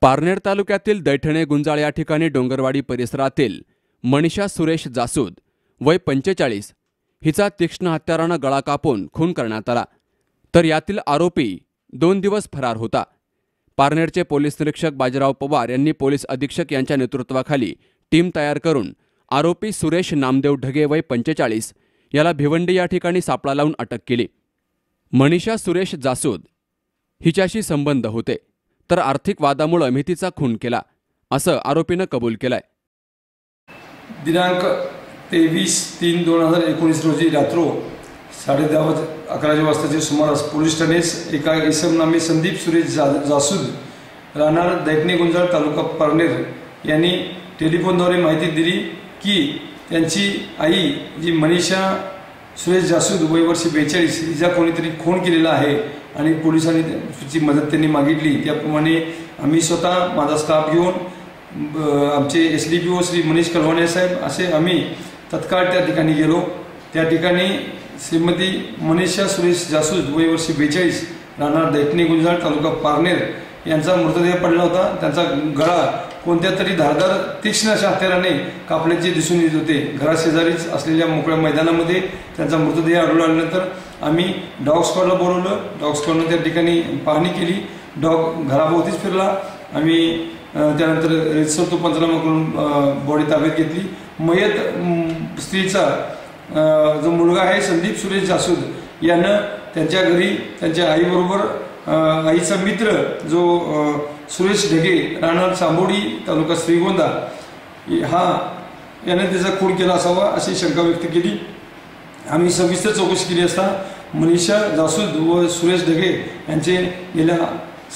पारनेर तालुक्यातील दैठणे गुंजाळ या ठिकाणी डोंगरवाडी परिसरातील मनीषा सुरेश जासूद वय पंचेचाळीस हिचा तीक्ष्ण हत्यारानं गळा कापून खून करण्यात आला. तर यातील आरोपी दोन दिवस फरार होता. पारनेरचे पोलीस निरीक्षक बाजीराव पवार यांनी पोलीस अधीक्षक यांच्या नेतृत्वाखाली टीम तयार करून आरोपी सुरेश नामदेव ढगे वय पंचेचाळीस याला भिवंडी या ठिकाणी सापळा लावून अटक केली. मनीषा सुरेश जासूद हिच्याशी संबंध होते. तर आर्थिक वादामुळे अमितीचा खून केला असं आरोपीनं कबूल केलाय. दिनांक तेवीस तीन दोन हजार एकोणीस रोजी रात्रो साडे दहा वाज अकराच्या वाजताच्या सुमारास पोलीस ठाणे एका इसम नामे संदीप सुरेश जा जासूद राहणार दैटणे गुंजाळ तालुका पारनेर यांनी टेलिफोनद्वारे माहिती दिली की त्यांची आई जी मनीषा सुरेश जासूद वय वर्ष बेचाळीस हिचा कोणीतरी खून केलेला आहे आणि पोलिसांनी त्याची मदत त्यांनी मागितली. त्याप्रमाणे आम्ही स्वतः माझा स्टाफ घेऊन आमचे S D P O Shri Manish Kalwane साहेब असे आम्ही तत्काळ त्या ठिकाणी गेलो. त्या ठिकाणी श्रीमती मनीषा सुरेश जासूद वय वर्ष बेचाळीस राहणार दैठणे गुंजाळ तालुका पारनेर यांचा मृतदेह पडला होता. त्यांचा गळा कोणत्या तरी धारदार तीक्ष्ण अशा हत्याराने कापल्याचे दिसून येत होते. घराशेजारीच असलेल्या मोकळ्या मैदानामध्ये त्यांचा मृतदेह आढळून आल्यानंतर आम्ही डॉग स्क्वॉडला बोलवलं. डॉग स्क्वॉडनं त्या ठिकाणी पाहणी केली. डॉग घराभोवतीच फिरला. आम्ही त्यानंतर रेतसर तो पंचनामा करून बॉडी ताब्यात घेतली. मयत स्त्रीचा जो मुलगा आहे संदीप सुरेश जासूद यानं त्यांच्या घरी त्यांच्या आईबरोबर आईचा मित्र जो सुरेश ढगे राहणार चांबोडी तालुका श्रीगोंदा हा याने त्याचा खून केला असावा अशी शंका व्यक्त केली. आम्ही सविस्तर चौकशी केली असता मनीषा जासूद व सुरेश ढगे यांचे गेल्या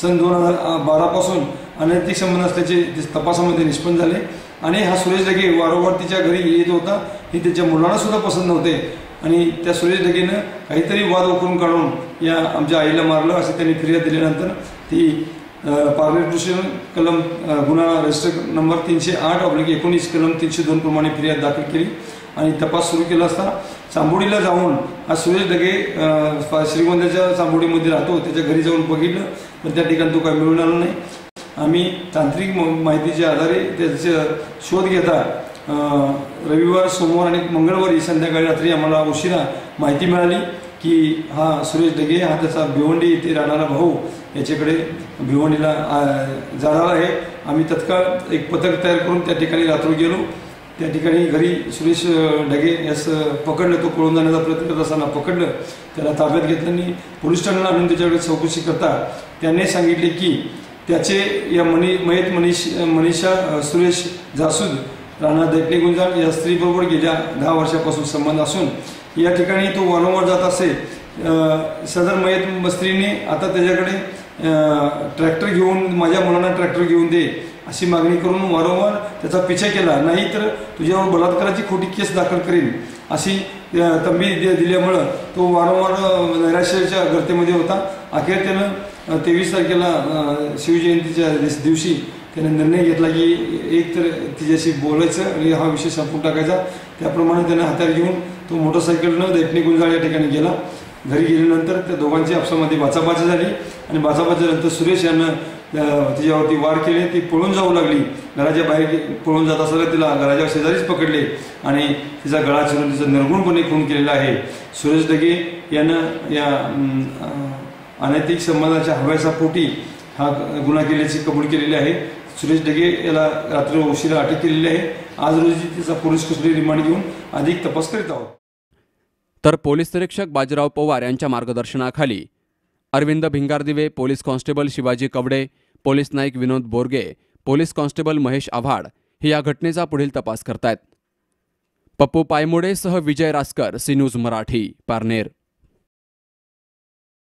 सन दोन हजार बारापासून अनैतिक संबंध असल्याचे तपासामध्ये निष्पन्न झाले. आणि हा सुरेश ढगे वारंवार तिच्या घरी येत होता. हे त्याच्या मुलांना सुद्धा पसंत नव्हते. आणि त्या सुरेश ढगेनं काहीतरी वाद उकरून काढून या आमच्या आईला मारलं असे त्यांनी फिर्याद दिल्यानंतर ती अ, पारनेर कलम गुन्हा रजिस्टर नंबर तीनशे आठ ऑब्लिक एकोणीस कलम तीनशे दोन प्रमाणे फिर्याद दाखल केली. आणि तपास सुरू केला असता चांबोडीला जाऊन हा सुरेश ढगे श्रीगोंद्याच्या चांबोडीमध्ये राहतो. त्याच्या घरी जाऊन बघितलं पण त्या ठिकाणी तो काय मिळून आला नाही. आम्ही तांत्रिक म- माहितीच्या आधारे त्याचा शोध घेता रविवार सोमवार आणि मंगळवारी संध्याकाळी रात्री आम्हाला उशिरा माहिती मिळाली की हा सुरेश ढगे हा त्याचा भिवंडी येथे राहणारा भाऊ याच्याकडे भिवंडीला जाणार आहे. आम्ही तत्काळ एक पथक तयार करून त्या ठिकाणी रात्री गेलो. त्या ठिकाणी घरी सुरेश ढगे यास पकडलं तो पळून जाण्याचा प्रयत्न करत असताना पकडलं. त्याला ताब्यात घेतलं आणि पोलीस ठाण्याला आणून त्याच्याकडे चौकशी करता त्याने सांगितले की त्याचे या मनी मयत मनीष मनीषा सुरेश जासूद राणा दैटणे गुंजाळ या स्त्रीबरोबर गेल्या दहा वर्षापासून संबंध असून या ठिकाणी तो वारंवार जात असे. सदर मयत स्त्रीने आता त्याच्याकडे ट्रॅक्टर घेऊन माझ्या मुलांना ट्रॅक्टर घेऊन दे. अशी मागणी करून वारंवार त्याचा पिछा केला. नाहीतर तुझ्यावर बलात्काराची खोटी केस दाखल करेन. अशी तंबी दि- दिल्यामुळं तो वारंवार नैराश्याच्या गर्तेमध्ये होता. अखेर त्यानं तेवीस तारखेला शिवजयंतीच्या दिवशी त्याने निर्णय घेतला की एक तर तिच्याशी बोलायचं आणि हा विषय संपून टाकायचा. त्याप्रमाणे त्याने हातात घेऊन तो मोटरसायकलनं दैटणी गुंजाळ या ठिकाणी गेला. घरी गेल्यानंतर त्या दोघांची आपसामध्ये बाचाबाची झाली आणि बाचाबाचीनंतर सुरेश यानं तिच्यावरती वार केले ती पळून जाऊ लागली. घराच्या बाहेर पळून जात असताना तिला घराच्या शेजारीच पकडले आणि तिचा गळा चिरून तिचा निर्गुणपणे खून केलेला आहे. सुरेश डगे यानं या अनैतिक संबंधाच्या हव्याचा पोटी हा गुन्हा केल्याची कबूल केलेली आहे. सुरेश डगे याला रात्री उशिरा अटक केलेली आहे. आज रोजी तिचा पोलीस कस्टडी रिमांड घेऊन अधिक तपास करीत आहोत. तर पोलीस निरीक्षक बाजीराव पवार यांच्या मार्गदर्शनाखाली. Arvind Bhingardive police constable Shivaji Kawade police Naik Vinod Borge police constable Mahesh Avhad हे या घटनेचा पुढील तपास करतायत. पप्पू पायमोडेसह विजय रासकर सी न्यूज मराठी पारनेर.